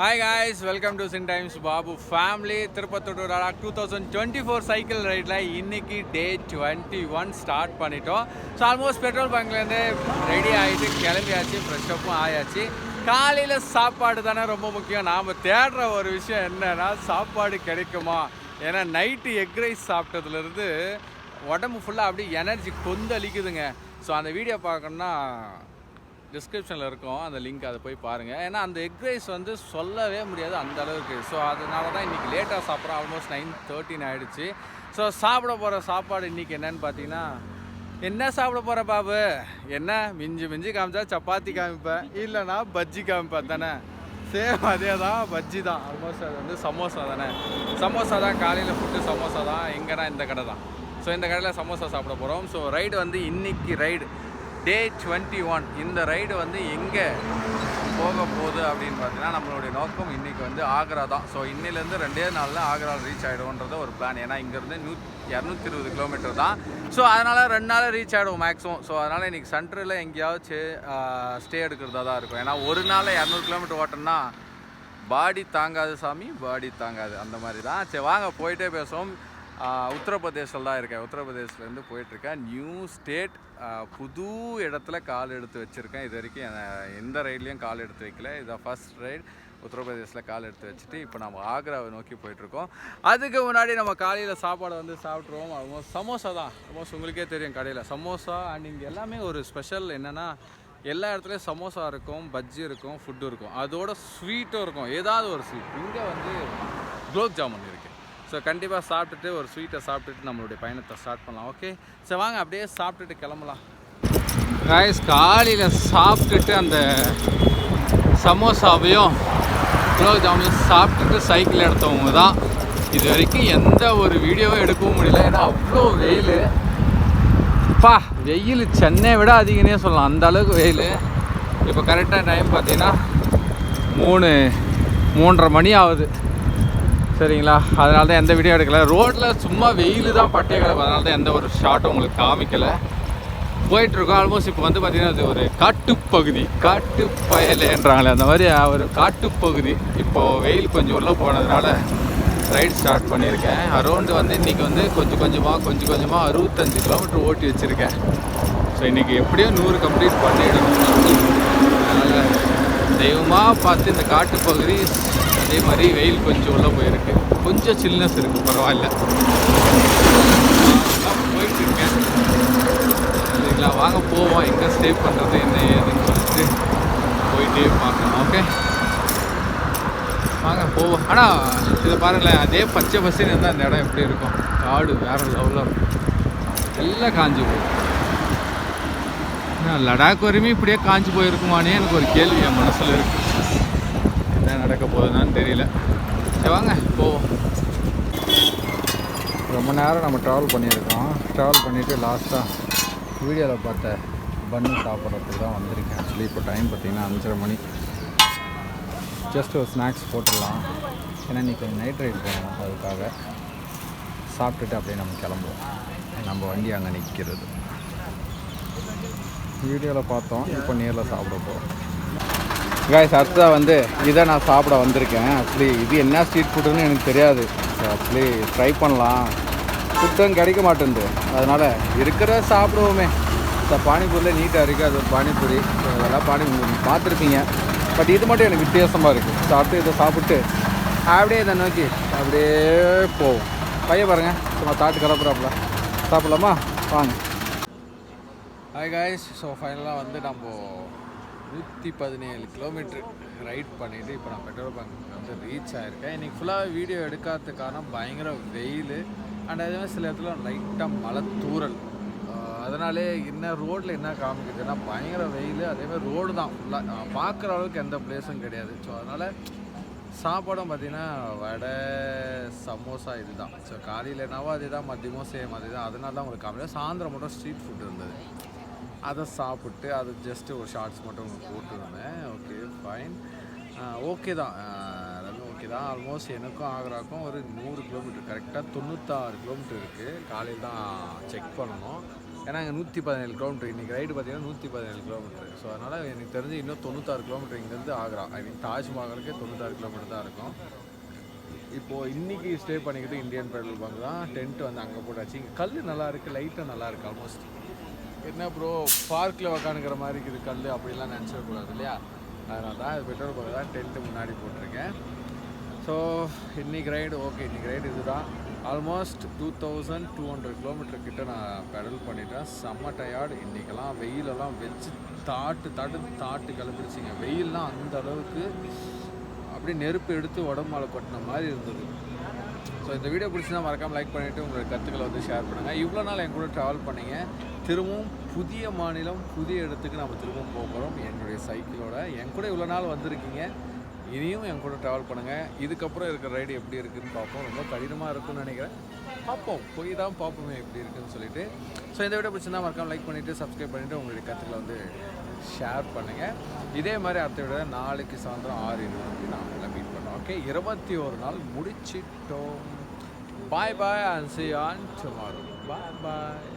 Hi guys welcome to sin times Babu family Tirupattur two thousand twenty four cycle ரைடில் இன்றைக்கி day twenty one start பண்ணிட்டோம். So almost petrol பங்க்லேருந்து ready ஆகிட்டு கிளம்பியாச்சு ஃப்ரெஷ்அப்பும் ஆயாச்சு. காலையில் சாப்பாடு தானே ரொம்ப முக்கியம். நாம் தேடுற ஒரு விஷயம் என்னென்னா சாப்பாடு கிடைக்குமா? ஏன்னா நைட்டு எக் ரைஸ் சாப்பிட்டதுலேருந்து உடம்பு ஃபுல்லாக அப்படியே எனர்ஜி கொந்தளிக்குதுங்க. ஸோ அந்த வீடியோ பார்க்கணுன்னா டிஸ்கிரிப்ஷனில் இருக்கும். அந்த லிங்க் அதை போய் பாருங்கள் ஏன்னா அந்த எக் ரைஸ் வந்து சொல்லவே முடியாது அந்த அளவுக்கு. ஸோ அதனால தான் இன்றைக்கி லேட்டாக சாப்பிட்றோம். ஆல்மோஸ்ட் நைன் தேர்ட்டின் ஆகிடுச்சு ஸோ சாப்பிட போகிற சாப்பாடு இன்றைக்கி என்னன்னு பார்த்தீங்கன்னா என்ன சாப்பிட போகிற பாபு? என்ன? மிஞ்சி மிஞ்சி காமிச்சா சப்பாத்தி காமிப்பேன் இல்லைனா பஜ்ஜி காமிப்பேன் தானே? சேம் அதே தான் பஜ்ஜி தான். ஆல்மோஸ்ட் அது வந்து சமோசா தானே? சமோசா தான் காலையில் ஃபுட்டு சமோசா தான். எங்கன்னா இந்த கடை தான். ஸோ இந்த கடையில் சமோசா சாப்பிட போகிறோம் ஸோ ரைடு வந்து இன்னைக்கு ரைடு டே டுவெண்ட்டி ஒன் இந்த ரைடு வந்து எங்கே போக போகுது அப்படின்னு பார்த்தீங்கன்னா நம்மளுடைய நோக்கம் இன்றைக்கி வந்து ஆக்ரா தான். ஸோ இன்னிலேருந்து ரெண்டே நாளில் ஆக்ரா ரீச் ஆகிடும்ன்றது ஒரு பிளான் ஏன்னா இங்கேருந்து நூ இரநூத்தி இருபது கிலோமீட்டர் தான். ஸோ அதனால் ரெண்டு நாள் ரீச் ஆகிடுவோம் மேக்ஸிமம் ஸோ அதனால் இன்றைக்கி சென்டரில் எங்கேயாவது ஸ்டே எடுக்கிறதா தான் இருக்கும். ஏன்னா ஒரு நாளில் இரநூறு கிலோமீட்டர் ஓட்டணும்னா பாடி தாங்காது சாமி பாடி தாங்காது. அந்த மாதிரி தான். சரி வாங்க போயிட்டே பேசுவோம். உத்தரப்பிரதேசில் தான் இருக்கேன். உத்தரப்பிரதேசிலேருந்து போயிட்டுருக்கேன். நியூ ஸ்டேட் புது இடத்துல கால் எடுத்து வச்சுருக்கேன். இது வரைக்கும் எந்த ரைட்லேயும் கால் எடுத்து வைக்கல. இதான் ஃபர்ஸ்ட் ரைட் உத்தரப்பிரதேசில் கால் எடுத்து வச்சுட்டு இப்போ நம்ம ஆக்ராவை நோக்கி போயிட்டுருக்கோம். அதுக்கு முன்னாடி நம்ம காலையில் சாப்பாடு வந்து சாப்பிட்ருவோம் ஆல்மோஸ்ட் சமோசா தான். ஆல்மோஸ்ட் உங்களுக்கே தெரியும் கடையில். சமோசா அண்ட் இங்கே எல்லாமே ஒரு ஸ்பெஷல் என்னென்னா எல்லா இடத்துலையும் சமோசா இருக்கும் பஜ்ஜி இருக்கும் ஃபுட்டு இருக்கும். அதோட ஸ்வீட்டும் இருக்கும். ஏதாவது ஒரு ஸ்வீட் இங்கே வந்து குலோப் ஜாமுன் இருக்குது ஸோ கண்டிப்பாக சாப்பிட்டுட்டு ஒரு ஸ்வீட்டை சாப்பிட்டுட்டு நம்மளுடைய பயணத்தை ஸ்டார்ட் பண்ணலாம். ஓகே சரி வாங்க அப்படியே சாப்பிட்டுட்டு கிளம்பலாம். காய்ஸ் காலையில் சாப்பிட்டுட்டு அந்த சமோசாவையும் குலோப் ஜாமுனையும் சாப்பிட்டுட்டு சைக்கிள் எடுத்தவங்க தான். இது வரைக்கும் எந்த ஒரு வீடியோவும் எடுக்கவும் முடியல. ஏன்னா அவ்வளோ வெயில். பா வெயில் சென்னையை விட அதிகனே சொல்லலாம். அந்த அளவுக்கு வெயில். இப்போ கரெக்டாக டைம் பார்த்தீங்கன்னா மூணு மூன்றரை மணி ஆகுது. சரிங்களா? அதனால தான் எந்த வீடியோ எடுக்கல. ரோட்டில் சும்மா வெயில் தான் பட்டைய கிடக்கும் அதனால தான் எந்த ஒரு ஷாட்டும் உங்களுக்கு காமிக்கலை. போயிட்டுருக்கோம். ஆல்மோஸ்ட் இப்போ வந்து பார்த்திங்கன்னா அது ஒரு காட்டுப்பகுதி. காட்டு பயலேன்றாங்களே அந்த மாதிரி ஒரு காட்டுப்பகுதி. இப்போது வெயில் கொஞ்சம் உள்ளே போனதுனால ரைட் ஸ்டார்ட் பண்ணியிருக்கேன். அரௌண்டு வந்து இன்றைக்கி வந்து கொஞ்சம் கொஞ்சமாக கொஞ்சம் கொஞ்சமாக அறுபத்தஞ்சு கிலோமீட்டர் ஓட்டி வச்சுருக்கேன். ஸோ இன்றைக்கி எப்படியும் நூறு கம்ப்ளீட் பண்ணிடணும் அதனால் தெய்வமாக பார்த்து இந்த காட்டுப்பகுதி அதே மாதிரி வெயில் கொஞ்சம் உள்ளே போயிருக்கு. கொஞ்சம் சில்னஸ் இருக்குது பரவாயில்ல. போயிட்டு இருக்கேன். சரிங்களா வாங்க போவோம். எங்கே ஸ்டே பண்ணுறது என்ன ஏதுன்னு சொல்லிட்டு போயிட்டே பார்க்கலாம் ஓகே வாங்க போவோம். ஆனால் இதை பாருங்களேன் அதே பச்சை பசேன்னு இருந்தால் அந்த இடம் எப்படி இருக்கும்? காடு வேற லெவலில் இருக்கும். எல்லாம் காஞ்சி போகும். லடாக் வரையுமே இப்படியே காஞ்சி போயிருக்குமானே எனக்கு ஒரு கேள்வி என் மனசில் இருக்குது நடக்க போகுதுன்னு தெரியல. சரி வாங்க போவோம். ரொம்ப நேரம் நம்ம ட்ராவல் பண்ணியிருக்கோம். ட்ராவல் பண்ணிவிட்டு லாஸ்ட்டாக வீடியோவில் பார்த்த பண்ணு சாப்பிட்றதுக்கு தான் வந்திருக்கேன். ஆக்சுவலி இப்போ டைம் பார்த்தீங்கன்னா அஞ்சரை மணி. ஜஸ்ட் ஒரு ஸ்நாக்ஸ் போட்டுடலாம். ஏன்னா இன்றைக்கி கொஞ்சம் நைட் ரைட் போகணும். அதுக்காக சாப்பிட்டுட்டு அப்படியே நம்ம கிளம்புவோம். நம்ம வண்டி அங்கே நிற்கிறது வீடியோவில் பார்த்தோம். இப்போ நேரில் சாப்பிட போகிறோம் காய்ஸ் அடுத்ததாக வந்து இதை நான் சாப்பிட வந்திருக்கேன். ஆக்சுவலி இது என்ன ஸ்ட்ரீட் ஃபுட்டுன்னு எனக்கு தெரியாது. ஆக்சுவலி ட்ரை பண்ணலாம். சுத்தம் கிடைக்க மாட்டேங்குது அதனால் இருக்கிற சாப்பிடுவோமே. இந்த பானிபூரியில் நீட்டாக இருக்குது அது ஒரு பானிபூரி. So, அதெல்லாம் பானி பார்த்துருப்பீங்க. பட் இது மட்டும் எனக்கு வித்தியாசமாக இருக்குது அடுத்து இதை சாப்பிட்டு அப்படியே இதை நோக்கி அப்படியே போவோம். பையன் பாருங்க. சும்மா தாட்டு கிளப்புறாப்புல சாப்பிட்லாமா? வாங்க. ஹாய் காய்ஸ் ஸோ ஃபைனலாக வந்து நம்ம நூற்றி பதினேழு கிலோமீட்ரு ரைட் பண்ணிவிட்டு இப்போ நான் பெட்ரோல் பங்க் வந்து ரீச் ஆகிருக்கேன் இன்றைக்கி ஃபுல்லாக வீடியோ எடுக்காத காரணம் பயங்கர வெயில் அண்ட் அதே மாதிரி சில இடத்துல லைட்டாக மழை தூறல். அதனாலே என்ன ரோட்டில் என்ன காமிக்குதுன்னா பயங்கர வெயில் அதேமாதிரி ரோடு தான் ஃபுல்லாக பார்க்குற அளவுக்கு எந்த பிளேஸும் கிடையாது. ஸோ அதனால் சாப்பாடும் பார்த்தீங்கன்னா வடை சமோசா இதுதான். ஸோ காலையில் என்னவோ அதுதான் மதியமும் சேம் அதுதான். அதனால தான் உங்களுக்கு காமில சாயந்தரம் மட்டும் ஸ்ட்ரீட் ஃபுட் இருந்தது. அதை சாப்பிட்டு அது ஜஸ்ட்டு ஒரு ஷார்ட்ஸ் மட்டும் உங்களுக்கு போட்டுருந்தேன். ஓகே ஃபைன் ஓகே தான். எல்லாமே ஓகே தான். ஆல்மோஸ்ட் எனக்கும் ஆக்ராக்கும் ஒரு நூறு கிலோமீட்டர் கரெக்டாக தொண்ணூத்தாறு கிலோமீட்டர் இருக்குது காலையில் தான் செக் பண்ணணும். ஏன்னா இங்கே நூற்றி பதினேழு கிலோமீட்டர் இன்றைக்கி ரைடு பார்த்தீங்கன்னா நூற்றி பதினேழு கிலோமீட்டர் ஸோ அதனால் எனக்கு தெரிஞ்சு இன்னும் தொண்ணூத்தாறு கிலோமீட்டர் இங்கேருந்து ஆக்ரா. ஐ மீன் தாஜ்மஹாலுக்கே தொண்ணூத்தாறு கிலோமீட்டர் தான் இருக்கும். இப்போது இன்றைக்கி ஸ்டே பண்ணிக்கிட்டு இந்தியன் பெட்ரோல் பங்க் தான். டென்ட் வந்து அங்கே போட்டாச்சு. இங்கே கல் நல்லா இருக்குது லைட்டும் நல்லா இருக்குது ஆல்மோஸ்ட் என்ன ப்ரோ பார்க்கில் உக்காந்துக்கிற மாதிரி இருக்குது. கல் அப்படிலாம் நினச்சிடக்கூடாது இல்லையா? அதனால தான் அது பெட்ரோல் பங்கு தான் டென்ட்டு முன்னாடி போட்டிருக்கேன். ஸோ இன்னைக்கு ரைடு ஓகே இன்னைக்கு ரைடு இதுதான். Almost two thousand two hundred kilometre கிட்ட நான் பெடல் பண்ணிட்டேன். செம்ம டயர்டு இன்றைக்கெல்லாம் வெயிலெல்லாம் வச்சு தாட்டு தாட்டு தாட்டு கிளம்பிடுச்சிங்க வெயில்லாம் அந்த அளவுக்கு அப்படியே நெருப்பு எடுத்து உடம்பு மேலே கொட்டின மாதிரி இருந்தது. ஸோ இந்த வீடியோ பிடிச்சிருந்தா மறக்காமல் லைக் பண்ணிவிட்டு உங்களோட கருத்துக்களை வந்து ஷேர் பண்ணுங்கள் இவ்வளோ நாள் என் கூட ட்ராவல் பண்ணிங்க. திரும்பவும் புதிய மாநிலம் புதிய இடத்துக்கு நம்ம திரும்பவும் போக போகிறோம் என்னுடைய சைக்கிளோட என் கூட இவ்வளோ நாள் வந்திருக்கீங்க. இனியும் என் கூட ட்ராவல் பண்ணுங்கள் இதுக்கப்புறம் இருக்கிற ரைடு எப்படி இருக்குதுன்னு பார்ப்போம். ரொம்ப கடினமாக இருக்கும்னு நினைக்கிறேன். பார்ப்போம். போய் தான் பார்ப்போமே எப்படி இருக்குன்னு சொல்லிட்டு. ஸோ இந்த வீடியோ பிடிச்சிருந்தா மறக்காமல் லைக் பண்ணிவிட்டு சப்ஸ்கிரைப் பண்ணிவிட்டு உங்களுடைய கருத்துக்களை வந்து ஷேர் பண்ணுங்கள் இதே மாதிரி அடுத்த விட நாளைக்கு சாயந்தரம் ஆறு இருபதுக்கு நான் உங்களை மீட் பண்ணோம் ஓகே இருபத்தி ஒரு நாள் முடிச்சிட்டோம். Bye bye and see on tomorrow bye bye